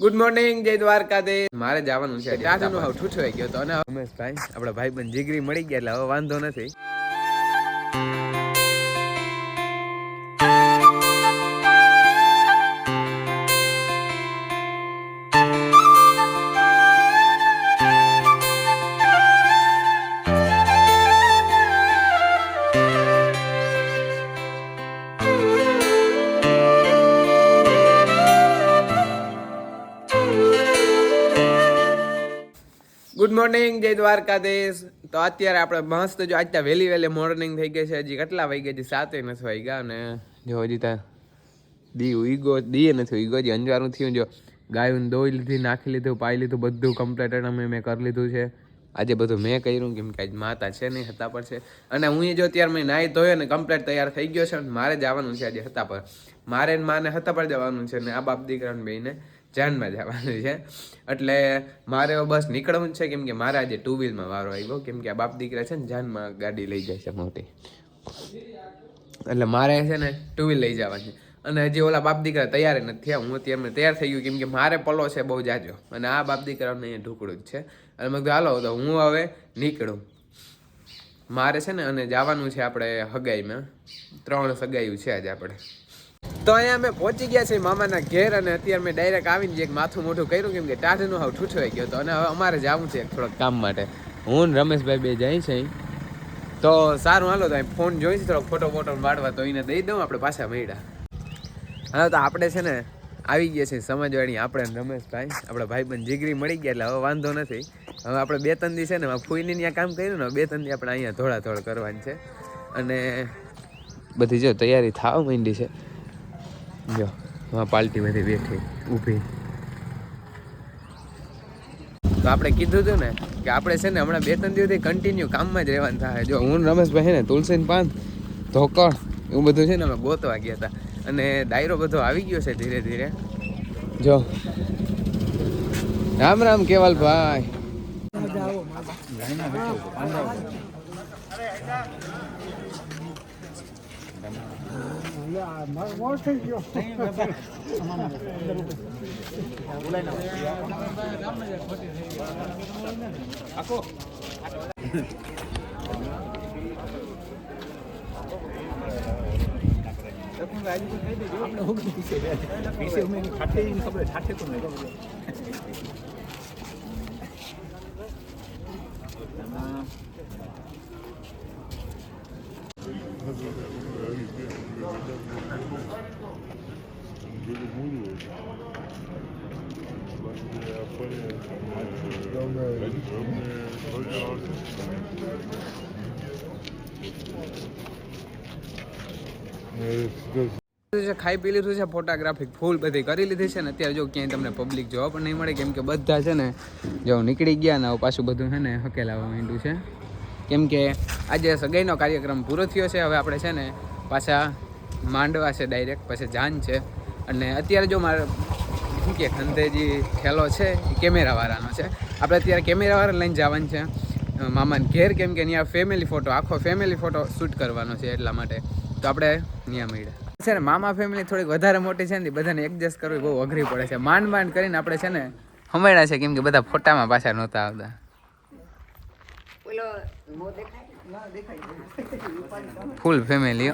Good morning જય દ્વારકાધીશ. મારે જવાનું છે. આજે હાવ ઠૂઠવાઈ ગયો તો અને ઉમેશભાઈ આપણા ભાઈ બંધ જીગરી મળી ગયા એટલે હવે વાંધો નથી. ગુડ મોર્નિંગ જય દ્વારકાધીશ. તો અત્યારે આપણે મસ્ત જો અત્યારે વહેલી વહેલી મોર્નિંગ થઈ ગઈ છે. હજી કેટલા વાગ્યા? છે સાતે નથી વાગ્યા અને જો હજી ત્યાં દી ઉઈગો દીએ નથી ઉઈગો, હજી અંજારું થયું. જો ગાયું દોઈ લીધી, નાખી લીધું, પાઈ લીધું, બધું કમ્પ્લીટ અમે મેં કરી લીધું છે. આજે બધું મેં કર્યું, કેમ કે આજ માતા છે નહીં, હતા પર છે. અને હું જો અત્યારે મેં નાહી ધોયો ને કમ્પ્લીટ તૈયાર થઈ ગયો છે મારે જવાનું છે આજે હતા પર. મારે માને હતા પર જવાનું છે ને આ બાપ દીકરાને બેને જાનમાં જવાનું છે. એટલે મારે બસ નીકળવું છે, કેમ કે મારે આજે ટુ વ્હીલમાં વારો આવ્યો. કેમ કે આ બાપ દીકરા છે ને, જાનમાં ગાડી લઈ જાય છે મોટી. એટલે મારે છે ને ટુ વ્હીલ લઈ જવાની અને હજી ઓલા બાપ દીકરા તૈયાર નથી થયા. હું અત્યારે તૈયાર થઈ ગયું, કેમ કે મારે પલો છે બહુ જાજો. અને આ બાપ દીકરાને અહીંયા ઢુકડું જ છે. અને મેં કીધું, હાલો, તો હું હવે નીકળું. મારે છે ને, અને જવાનું છે આપણે હગાઈમાં. ત્રણ સગાઈયું છે આજે આપણે. તો અહીંયા અમે પહોંચી ગયા છે મામાના ઘેર અને અત્યારે મેં ડાયરેક્ટ આવીને એક માથું મોઢું કર્યું, કેમ કે ટાઢનું હાવ ઠૂઠવાઈ ગયો હતો. અને હવે અમારે જવું છે થોડોક કામ માટે. હું ને રમેશભાઈ બે જાય છે તો સારું, હાલો તો ફોન ફોન જોઈશ થોડોક ફોટો ફોટો પાડવા તો એને દઈ દઉં, આપણે પાછા મળ્યા. હા તો આપણે છે ને આવી ગયા છે સમાજવાળી આપણે રમેશભાઈ. આપણા ભાઈબંધ જીગરી મળી ગયા, એટલે હવે વાંધો નથી. હવે આપણે બે ત્રણ દી છે ને ફૂઈને ત્યાં કામ કર્યું ને બે ત્રણ દી આપણે અહીંયા થોડા ધોળ કરવાની છે. અને બધી જો તૈયારી થાવ માંડી છે. જો હા પાલટીમાંથી બેઠી, ઊભી. તો આપણે કીધું હતું ને કે આપણે છે ને હમણાં બે ત્રણ દિવસથી કન્ટિન્યુ કામમાં જ રહેવાનું થાય. જો, હું રમેશભાઈ ને તુલસીન પાન ધોકળ એવું બધું છે ને અમે ગોતવા ગયા હતા. અને ડાયરો બધો આવી ગયો છે ધીરે ધીરે. જો. રામ રામ કેવાલ ભાઈ Ya, mas mostren yo. Ako. ઠાઠે ખબર ઠાઠે તો નહીં ખબર છે ખાઈ પી લીધું છે ફોટોગ્રાફી ફૂલ બધી કરી લીધી છે ને, અત્યારે જો ક્યાંય તમને પબ્લિક જોવા પણ નહીં મળે, કેમ કે બધા છે ને, જો નીકળી ગયા ને પાછું બધું છે ને, હકેલાવા માંડ્યું છે. કેમ કે આજે સગાઈનો કાર્યક્રમ પૂરો થયો છે, હવે આપણે છે ને પાછા માંડવા છે ડાયરેક્ટ પછી જાન છે. અને અત્યારે જો મારે, શું કે, ખંતેજી ઠેલો છે, એ કેમેરાવાળાનો છે. આપણે અત્યારે કેમેરાવાળા લઈને જવાનું છે. મામાને ઘેર કેમ કે અહીંયા ફેમિલી ફોટો આખો ફેમિલી ફોટો શૂટ કરવાનો છે એટલા માટે. તો આપણે ત્યાં મળ્યા. છે ને, મામા ફેમિલી થોડીક વધારે મોટી છે ને બધાને એડજસ્ટ કરવી બહુ અઘરી પડે છે. માંડ માંડ કરીને આપણે છે ને હમેડા છે કેમ કે બધા ફોટામાં પાછા નહોતા આવતા. ફૂલ ફેમિલી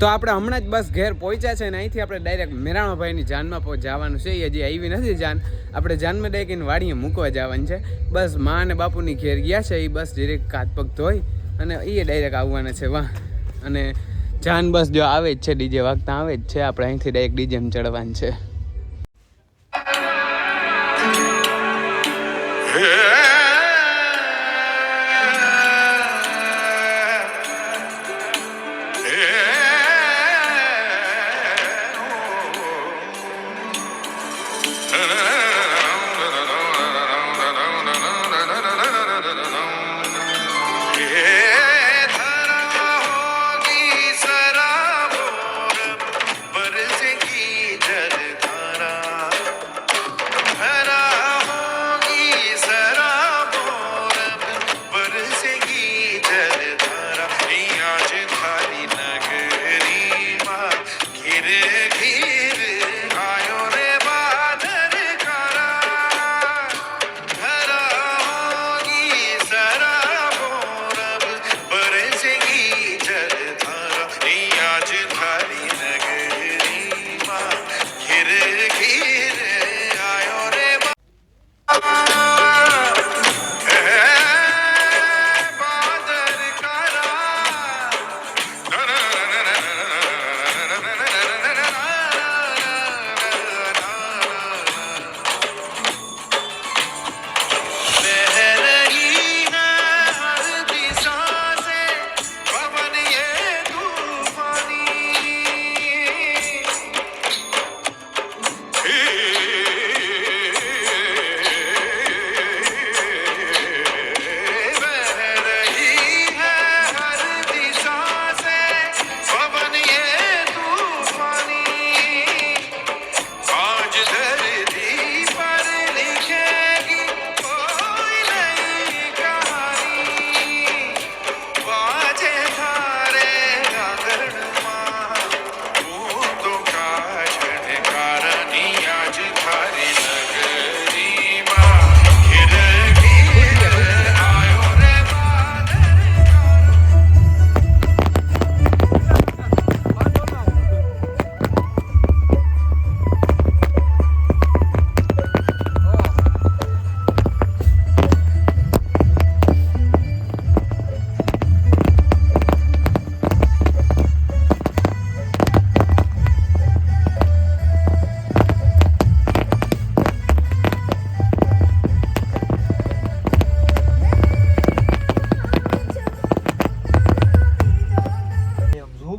તો આપણે હમણાં જ બસ ઘેર પહોંચ્યા છે ને અહીંથી આપણે ડાયરેક્ટ મેરાણાભાઈની જાનમાં જવાનું છે. એ હજી આવી નથી જાન. આપણે જાનમાં ડાયરેક્ટ વાડીએ મૂકવા જવાનું છે. બસ મા અને બાપુની ઘેર ગયા છે. એ બસ ડિરેક્ટ હાથ પગ ધોઈ અને એ ડાયરેક્ટ આવવાના છે. વાહ. અને જાન બસ જો આવે જ છે. ડીજે વાગતા આવે જ છે. આપણે અહીંથી ડાયરેક્ટ ડીજેમ ચડવાનું છે.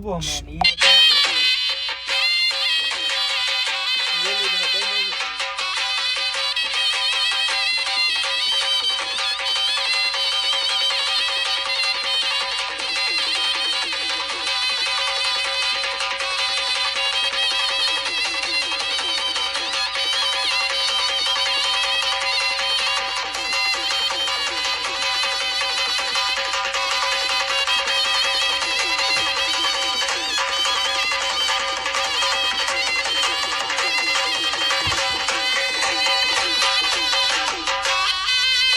Bormani.